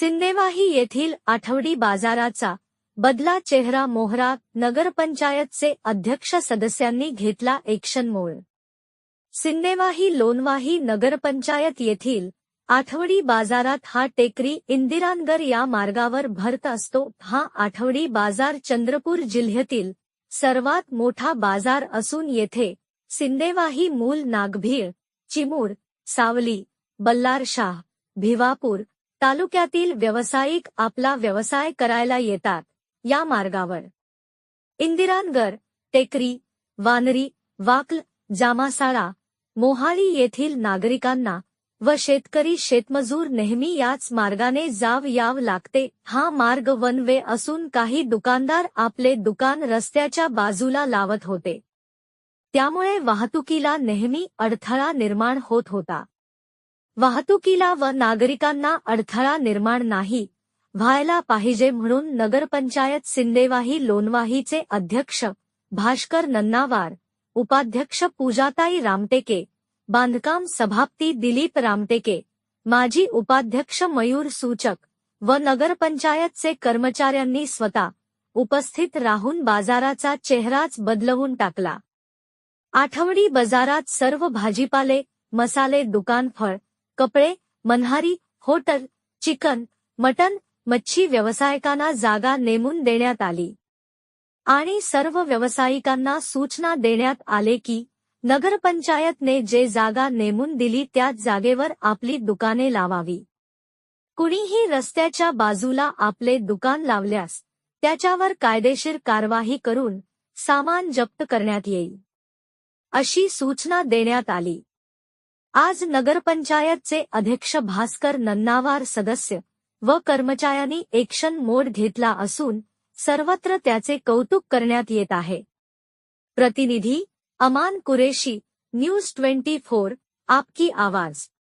सिंदेवाही येथील आठवडी बाजाराचा बदला चेहरा मोहरा नगरपंचायतचे अध्यक्ष सदस्यांनी घेतला एक्शन मोड सिंदेवाही लोणवाही नगरपंचायत येथील आठवडी बाजारात हा टेकरी इंदिरानगर या मार्गावर भरत असतो. हा आठवडी बाजार चंद्रपूर जिल्ह्यातील सर्वात मोठा बाजार असून येथे सिंदेवाही मूल नागभीळ चिमूर सावली बल्लारशाह भिवापूर तालुक्यातील व्यावसायिक आपला व्यवसाय करायला येतात या मार्गावर. इंदिरानगर टेकरी वानरी वाकल जामासाळा मोहाळी येथील नागरिकांना व शेतकरी शेतमजूर नेहमी याच मार्गाने जाव याव लागते. हा मार्ग वन वे असून काही दुकानदार आपले दुकान रस्त्याच्या बाजूला लावत होते. त्यामुळे वाहतुकीला नेहमी अडथळा निर्माण होत होता. वाहतुकीला व नागरिकांना अडथळा निर्माण नाही. व्हायला पाहिजे म्हणून नगरपंचायत सिंदेवाही लोणवाहीचे अध्यक्ष भास्कर नन्नावार उपाध्यक्ष पूजाताई रामटेके बांधकाम सभापती दिलीप रामटेके माजी उपाध्यक्ष मयूर सूचक व नगरपंचायतचे कर्मचाऱ्यांनी स्वतः उपस्थित राहून बाजाराचा चेहराच बदलवून टाकला. आठवडी बाजारात सर्व भाजीपाले मसाले दुकान फळ कपडे मन्हारी होटल चिकन मटन मच्छी व्यावसायिकांना जागा नेमून देण्यात आली. आणि सर्व व्यावसायिकांना सूचना देण्यात आले की नगरपंचायतने जे जागा नेमून दिली त्याच जागेवर आपली दुकाने लावावी. कुणीही रस्त्याच्या बाजूला आपले दुकान लावल्यास त्याच्यावर कायदेशीर कारवाई करून सामान जप्त करण्यात येईल. अशी सूचना देण्यात आली. आज नगरपंचायतचे अध्यक्ष भास्कर नन्नावार सदस्य व कर्मचाऱ्यांनी एक्शन मोड घेतला असून सर्वत्र त्याचे कौतुक करण्यात येत आहे. प्रतिनिधी Aman Qureshi news twenty four आपकी आवाज.